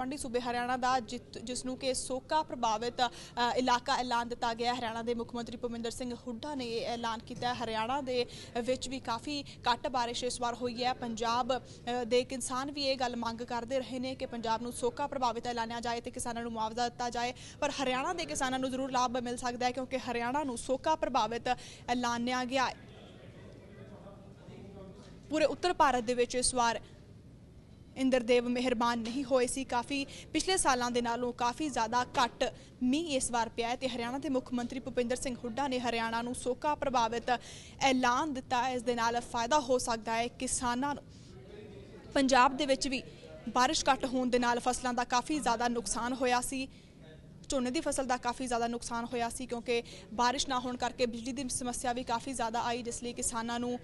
ਮੰਡੀ ਸੂਬੇ ਹਰਿਆਣਾ ਦਾ ਜਿਸ ਨੂੰ ਕਿ ਸੋਕਾ ਪ੍ਰਭਾਵਿਤ ਇਲਾਕਾ ਐਲਾਨ ਦਿੱਤਾ ਗਿਆ। ਹਰਿਆਣਾ ਦੇ ਮੁੱਖ ਮੰਤਰੀ ਭੁਪਿੰਦਰ ਸਿੰਘ ਹੁੱਡਾ ਨੇ ਇਹ ਐਲਾਨ ਕੀਤਾ ਹਰਿਆਣਾ ਦੇ ਵਿੱਚ ਵੀ ਕਾਫੀ ਘੱਟ ਬਾਰਿਸ਼ ਇਸ ਵਾਰ ਹੋਈ ਹੈ। ਪੰਜਾਬ ਦੇ ਕਿਸਾਨ ਵੀ ਇਹ ਗੱਲ ਮੰਗ ਕਰਦੇ ਰਹੇ ਨੇ ਕਿ ਪੰਜਾਬ ਨੂੰ ਸੋਕਾ ਪ੍ਰਭਾਵਿਤ ਐਲਾਨਿਆ ਜਾਏ ਤੇ ਕਿਸਾਨਾਂ ਨੂੰ ਮੁਆਵਜ਼ਾ ਦਿੱਤਾ ਜਾਏ। ਪਰ ਹਰਿਆਣਾ ਦੇ ਕਿਸਾਨਾਂ ਨੂੰ ਜ਼ਰੂਰ ਲਾਭ ਮਿਲ ਸਕਦਾ ਹੈ ਕਿਉਂਕਿ ਹਰਿਆਣਾ ਨੂੰ ਸੋਕਾ ਪ੍ਰਭਾਵਿਤ ਐਲਾਨਿਆ ਗਿਆ। ਪੂਰੇ ਉੱਤਰ ਭਾਰਤ ਦੇ ਵਿੱਚ ਇਸ ਵਾਰ ਇੰਦਰਦੇਵ ਮਿਹਰਬਾਨ ਨਹੀਂ ਹੋਏ ਸੀ। ਕਾਫੀ ਪਿਛਲੇ ਸਾਲਾਂ ਦੇ ਨਾਲੋਂ ਕਾਫੀ ਜ਼ਿਆਦਾ ਘੱਟ ਮੀਂਹ ਇਸ ਵਾਰ ਪਿਆ ਹੈ ਤੇ ਹਰਿਆਣਾ ਦੇ ਮੁੱਖ ਮੰਤਰੀ ਭੁਪਿੰਦਰ ਸਿੰਘ ਹੁੱਡਾ ਨੇ ਹਰਿਆਣਾ ਨੂੰ ਸੋਕਾ ਪ੍ਰਭਾਵਿਤ ਐਲਾਨ ਦਿੱਤਾ ਇਸ ਦੇ ਨਾਲ ਫਾਇਦਾ ਹੋ ਸਕਦਾ ਹੈ ਕਿਸਾਨਾਂ ਨੂੰ। ਪੰਜਾਬ ਦੇ ਵਿੱਚ ਵੀ ਬਾਰਿਸ਼ ਘੱਟ ਹੋਣ ਦੇ ਨਾਲ ਫਸਲਾਂ ਦਾ ਕਾਫੀ ਜ਼ਿਆਦਾ ਨੁਕਸਾਨ ਹੋਇਆ ਸੀ। ਝੋਨੇ ਦੀ ਫਸਲ ਦਾ ਕਾਫੀ ਜ਼ਿਆਦਾ ਨੁਕਸਾਨ ਹੋਇਆ ਸੀ ਕਿਉਂਕਿ ਬਾਰਿਸ਼ ਨਾ ਹੋਣ ਕਰਕੇ ਬਿਜਲੀ ਦੀ ਸਮੱਸਿਆ ਵੀ ਕਾਫੀ ਜ਼ਿਆਦਾ ਆਈ, ਜਿਸ ਲਈ ਕਿਸਾਨਾਂ ਨੂੰ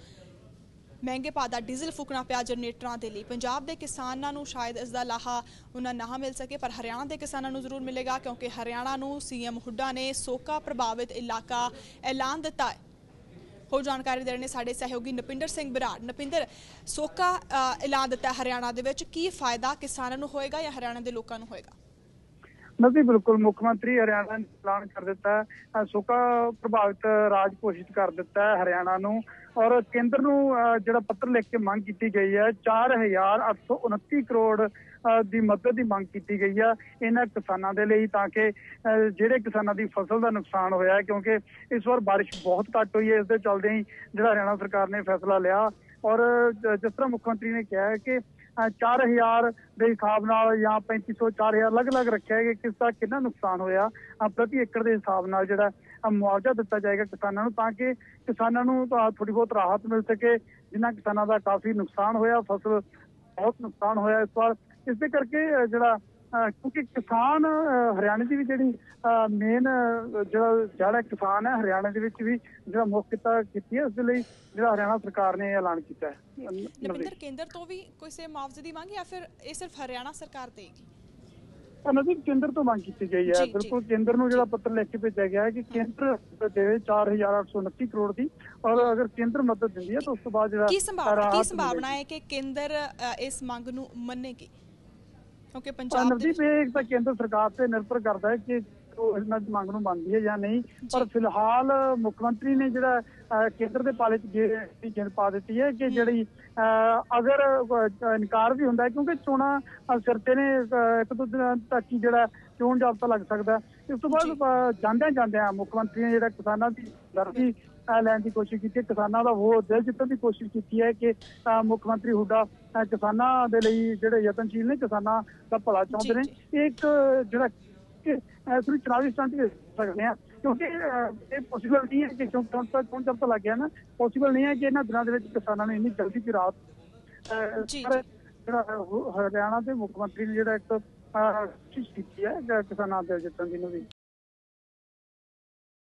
ਮਹਿੰਗੇ ਭਾਅ ਦਾ ਡੀਜ਼ਲ ਫੂਕਣਾ ਪਿਆ ਜਨਰੇਟਰਾਂ ਦੇ ਲਈ। ਪੰਜਾਬ ਦੇ ਕਿਸਾਨਾਂ ਨੂੰ ਸ਼ਾਇਦ ਇਸ ਦਾ ਲਾਹਾ ਉਹਨਾਂ ਨਾ ਮਿਲ ਸਕੇ, ਪਰ ਹਰਿਆਣਾ ਦੇ ਕਿਸਾਨਾਂ ਨੂੰ ਜ਼ਰੂਰ ਮਿਲੇਗਾ, ਕਿਉਂਕਿ ਹਰਿਆਣਾ ਨੂੰ ਸੀਐਮ ਹੁੱਡਾ ਨੇ ਸੋਕਾ ਪ੍ਰਭਾਵਿਤ ਇਲਾਕਾ ਐਲਾਨ ਦਿੱਤਾ ਹੈ। ਹੋਰ ਜਾਣਕਾਰੀ ਦੇ ਰਹੇ ਨੇ ਸਾਡੇ ਸਹਿਯੋਗੀ ਨਪਿੰਦਰ ਸਿੰਘ ਬਰਾੜ। ਨਪਿੰਦਰ, ਸੋਕਾ ਐਲਾਨ ਦਿੱਤਾ ਹਰਿਆਣਾ ਦੇ ਵਿੱਚ, ਕੀ ਫਾਇਦਾ ਕਿਸਾਨਾਂ ਨੂੰ ਹੋਏਗਾ ਜਾਂ ਹਰਿਆਣਾ ਦੇ ਲੋਕਾਂ ਨੂੰ ਹੋਏਗਾ? ਨਹੀਂ ਬਿਲਕੁਲ ਮੁੱਖ ਮੰਤਰੀ ਹਰਿਆਣਾ ਨੇ ਐਲਾਨ ਕਰ ਦਿੱਤਾ ਹੈ ਪ੍ਰਭਾਵਿਤ ਰਾਜ ਘੋਸ਼ਿਤ ਕਰ ਦਿੱਤਾ ਹੈ ਹਰਿਆਣਾ ਨੂੰ ਔਰ ਕੇਂਦਰ ਨੂੰ ਜਿਹੜਾ ਪੱਤਰ ਲਿਖ ਕੇ ਮੰਗ ਕੀਤੀ ਗਈ ਹੈ 4829 ਕਰੋੜ ਦੀ ਮਦਦ ਦੀ ਮੰਗ ਕੀਤੀ ਗਈ ਹੈ ਇਹਨਾਂ ਕਿਸਾਨਾਂ ਦੇ ਲਈ ਤਾਂ ਕਿ ਜਿਹੜੇ ਕਿਸਾਨਾਂ ਦੀ ਫਸਲ ਦਾ ਨੁਕਸਾਨ ਹੋਇਆ ਕਿਉਂਕਿ ਇਸ ਵਾਰ ਬਾਰਿਸ਼ ਬਹੁਤ ਘੱਟ ਹੋਈ ਹੈ, ਇਸ ਦੇ ਚੱਲਦੇ ਹੀ ਜਿਹੜਾ ਹਰਿਆਣਾ ਸਰਕਾਰ ਨੇ ਫੈਸਲਾ ਲਿਆ ਔਰ ਜਿਸ ਤਰ੍ਹਾਂ ਮੁੱਖ ਮੰਤਰੀ ਨੇ ਕਿਹਾ ਹੈ ਕਿ 4000 ਦੇ ਹਿਸਾਬ ਨਾਲ ਜਾਂ 3500 4000 ਅਲੱਗ-ਅਲੱਗ ਰੱਖਿਆ ਹੈ ਕਿ ਕਿਸ ਦਾ ਕਿੰਨਾ ਨੁਕਸਾਨ ਹੋਇਆ ਪ੍ਰਤੀ ਏਕੜ ਦੇ ਹਿਸਾਬ ਨਾਲ ਜਿਹੜਾ ਮੁਆਵਜ਼ਾ ਦਿੱਤਾ ਜਾਏਗਾ ਕਿਸਾਨਾਂ ਨੂੰ ਤਾਂ ਕਿ ਕਿਸਾਨਾਂ ਨੂੰ ਥੋੜੀ ਬਹੁਤ ਰਾਹਤ ਮਿਲ ਸਕੇ ਜਿਨ੍ਹਾਂ ਕਿਸਾਨਾਂ ਦਾ ਕਾਫੀ ਨੁਕਸਾਨ ਹੋਇਆ, ਫਸਲ ਬਹੁਤ ਨੁਕਸਾਨ ਹੋਇਆ ਇਸ ਵਾਰ। ਇਸ ਦੇ ਕਰਕੇ ਜਿਹੜਾ ਕਿਉਂਕਿ ਕਿਸਾਨ ਹਰਿਆਣੇ ਦੀ ਵੀ ਜਿਹੜੀ ਮੇਨ ਜਿਹੜਾ ਜਿਹੜਾ ਕਿਸਾਨ ਹੈ ਹਰਿਆਣਾ ਦੇ ਵਿੱਚ ਵੀ ਜਿਹੜਾ ਮੁੱਖ ਕਿੱਤਾ ਕੀਤੀ ਹੈ ਉਸ ਦੇ ਲਈ ਜਿਹੜਾ ਹਰਿਆਣਾ ਸਰਕਾਰ ਨੇ ਐਲਾਨ ਕੀਤਾ ਹੈ। ਨਵਦੀਪ। ਨਪਿੰਦਰ ਕੇਂਦਰ ਤੋਂ ਵੀ ਕਿਸੇ ਮੁਆਵਜ਼ੇ ਦੀ ਮੰਗ ਜਾਂ ਫਿਰ ਇਹ ਸਿਰਫ ਹਰਿਆਣਾ ਸਰਕਾਰ ਦੇਗੀ? ਦੀ ਕੇਂਦਰ ਤੋਂ ਮੰਗ ਕੀਤੀ ਗਈ ਹੈ। ਬਿਲਕੁਲ ਕੇਂਦਰ ਨੂੰ ਜਿਹੜਾ ਪੱਤਰ ਲਿਖ ਕੇ ਭੇਜਿਆ ਗਿਆ ਹੈ ਕਿ ਕੇਂਦਰ ਦੇਵੇ 4829 ਕਰੋੜ ਦੀ ਔਰ ਅਗਰ ਕੇਂਦਰ ਮਦਦ ਦਿੰਦੀ ਹੈ ਤਾਂ ਉਸ ਤੋਂ ਬਾਅਦ ਜਿਹੜਾ ਕੀ ਸੰਭਾਵਨਾ ਹੈ ਕਿ ਕੇਂਦਰ ਇਸ ਮੰਗ ਨੂੰ ਮੰਨੇਗੀ? ਕਿਉਂਕਿ ਪੰਜਾਬ ਦੇ ਨਵਦੀਪ ਇਹ ਇੱਕ ਤਾਂ ਕੇਂਦਰ ਸਰਕਾਰ ਤੇ ਨਿਰਭਰ ਕਰਦਾ ਹੈ ਕਿ ਉਹ ਇਹਨਾਂ ਦੀ ਮੰਗ ਨੂੰ ਮੰਨਦੀ ਹੈ ਜਾਂ ਨਹੀਂ। ਪਰ ਫਿਲਹਾਲ ਮੁੱਖ ਮੰਤਰੀ ਨੇ ਜਿਹੜਾ ਕੇਂਦਰ ਦੇ ਪਾਲੇ ਚ ਜੇ ਦੀ ਜਿੰਦ ਪਾ ਦਿੱਤੀ ਹੈ ਕਿ ਜਿਹੜੀ ਅਗਰ ਇਨਕਾਰ ਵੀ ਹੁੰਦਾ ਕਿਉਂਕਿ ਚੋਣਾਂ ਸਿਰ ਤੇ ਨੇ ਇੱਕ ਦੋ ਦਿਨਾਂ ਤੱਕ ਹੀ ਜਿਹੜਾ ਚੋਣ ਜਾਬਤਾ ਲੱਗ ਸਕਦਾ। ਇਸ ਤੋਂ ਬਾਅਦ ਜਾਂਦਿਆਂ ਜਾਂਦਿਆਂ ਮੁੱਖ ਮੰਤਰੀ ਨੇ ਜਿਹੜਾ ਕਿਸਾਨਾਂ ਦੀ ਦਰਦੀ ਲੈਣ ਦੀ ਕੋਸ਼ਿਸ਼ ਕੀਤੀ। ਕਿਸਾਨਾਂ ਦਾ ਵੋਟ ਦਿਲ ਜਿੱਤਣ ਦੀ ਕੋਸ਼ਿਸ਼ ਕੀਤੀ ਹੈ ਕਿ ਮੁੱਖ ਮੰਤਰੀ ਹੁੱਡਾ ਕਿਸਾਨਾਂ ਦੇ ਲਈ ਜਿਹੜੇ ਯਤਨਸ਼ੀਲ ਨੇ ਕਿਸਾਨਾਂ ਦਾ ਭਲਾ ਚਾਹੁੰਦੇ ਨੇ। ਇਹ ਇੱਕ ਜਿਹੜਾ ਇਸ ਨੂੰ ਚੁਣਾਵੀ ਸਟੰਟ ਵੀ ਸਕਦੇ ਆ ਕਿਉਂਕਿ ਇਹ ਪੋਸੀਬਲ ਨਹੀਂ ਹੈ ਕਿ ਹੁਣ ਤੱਕ ਹੁਣ ਜਦ ਤੱਕ ਲੱਗ ਗਿਆ ਨਾ ਪੋਸੀਬਲ ਨਹੀਂ ਹੈ ਕਿ ਇਹਨਾਂ ਦਿਨਾਂ ਦੇ ਵਿੱਚ ਕਿਸਾਨਾਂ ਨੂੰ ਇੰਨੀ ਜਲਦੀ ਦੀ ਪਰ ਜਿਹੜਾ ਹਰਿਆਣਾ ਦੇ ਮੁੱਖ ਮੰਤਰੀ ਨੇ ਜਿਹੜਾ ਇੱਕ ਕੋਸ਼ਿਸ਼ ਕੀਤੀ ਹੈ ਕਿਸਾਨਾਂ ਦੇ ਜਿੱਤਣ ਦੀ ਨੂੰ ਵੀ